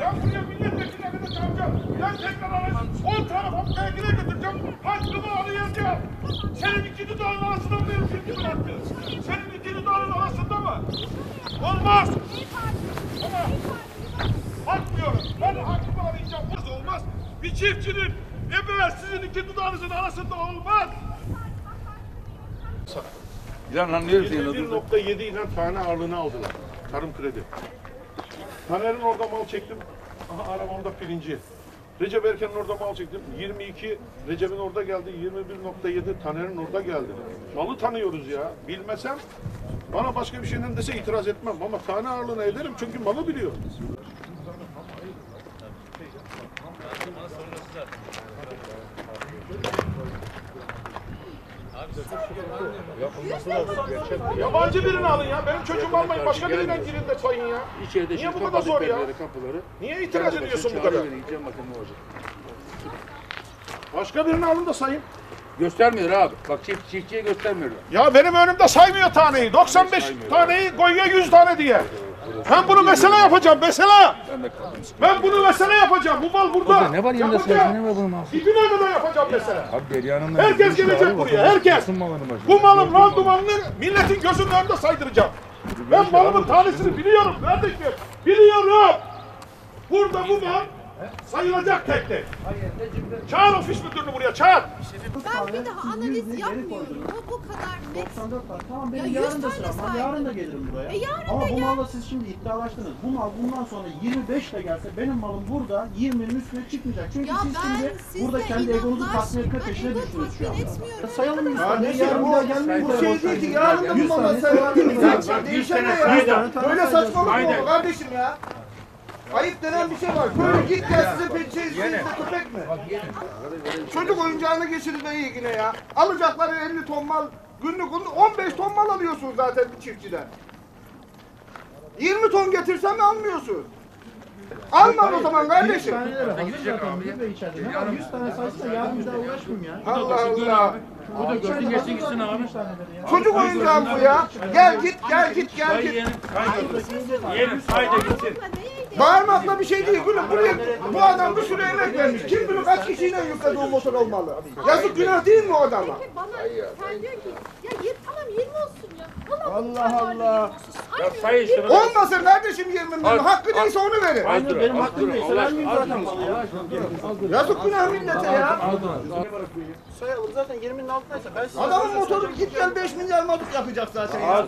Ben buraya milletvekillerine de çağıracağım. Ben tekrar arayacağım. On fabrikaya gire götüreceğim. Senin iki dudağın arasında mı benim? Senin iki dudağın arasında mı? Olmaz. Ama. Ben hakkımı arayacağım. Bu olmaz. Bir çiftçinin evvel sizin iki dudağınızın arasında olmaz. İlan ötüyorsun? 21.7 ile tane ağırlığını aldılar. Tarım kredi. Taner'in orada mal çektim. Aha arabamda pirinci. Recep Erken'in orada mal çektim. 22 Recep'in orada geldi. 21.7 Taner'in orada geldi. Malı tanıyoruz ya. Bilmesem bana başka bir şeyden dese itiraz etmem ama tane ağırlığına ederim çünkü malı biliyorum. Yabancı birini alın ya. Benim çocuğumu almayın. Başka birinden girin de sayın ya. İçeride Niye bu kadar zor ya? kapıları. Niye itiraz ediyorsun bu kadar? Gideceğim bakın ne olacak. Başka birini alın da sayın. Göstermiyor abi. Bak çift, çiftçiye göstermiyorlar. Ya benim önümde saymıyor taneyi. 95 taneyi koyuyor 100 tane diye. Ben bunu mesele yapacağım mesele. Ben bunu mesele yapacağım. Bu mal burada. Ne var yanında sen? Ne var bunun mahsus? Dibine kadar yapacağım mesele. Abi Derya Hanım'la Herkes gelecek buraya. Herkes. Bu malın randımanını milletin gözünün önünde saydıracağım. Ben malımın tanesini biliyorum kardeşim. Biliyorum. Burada bu mal sayılacak tek tek. Çağır ofis müdürünü buraya çağır. Ben bir daha analiz yapmıyorum. O bu kadar net. 94 var. Tamam Ya benim yüz yarın da sıram var. Yarın da gelirim buraya. E yarın Ama da bu gel. malla siz şimdi iddialaştınız. Bu mal bundan sonra 25 de gelse benim malım burada 20'nin üstüne çıkmayacak. Çünkü Ya siz şimdi burada kendi egonuzu tatmin etme peşine düştünüz şu anda. Sayalım 100 tane. Yarın bu- bir daha gelmeyin. Bu şey değil ki yarın da bu malla sayılır. Değişen ne ya? Böyle saçmalık mı olur kardeşim ya? Ayıp denen bir şey var. Böyle git gel size pek şey size köpek mi? Çocuk oyuncağını geçirme ilgine ya. Alacakları 50 ton mal günlük 15 ton mal alıyorsun zaten bir çiftçiden. 20 ton getirsen de almıyorsun. Alma o zaman 100 kardeşim. taneleri hazır zaten bir de içeride. Ne var 100 tane saysa yarın bir daha uğraşmayayım ya. Allah Allah. Bu da görsün geçsin gitsin abi. Çocuk oyuncağı bu ya. Gel git gel git gel git. Bağırmakla bir şey değil gülüm. Buraya bu adam bir sürü emek vermiş. Kim bilir kaç kişiyle yükledi o motor olmalı. Yazık günah değil mi o adama? Peki bana sen diyor ki ya yir, tamam 20 olsun ya. Allah Allah. Sayın şunu. Olmasın kardeşim 20 milyon. Hakkı neyse onu verin. Aynı benim hakkım neyse vermeyeyim zaten malı ya. Yazık günah millete ya. Sayalım zaten 20'nin altındaysa ben size Adamın motoru git gel 5 milyar mazot yakacak zaten ya.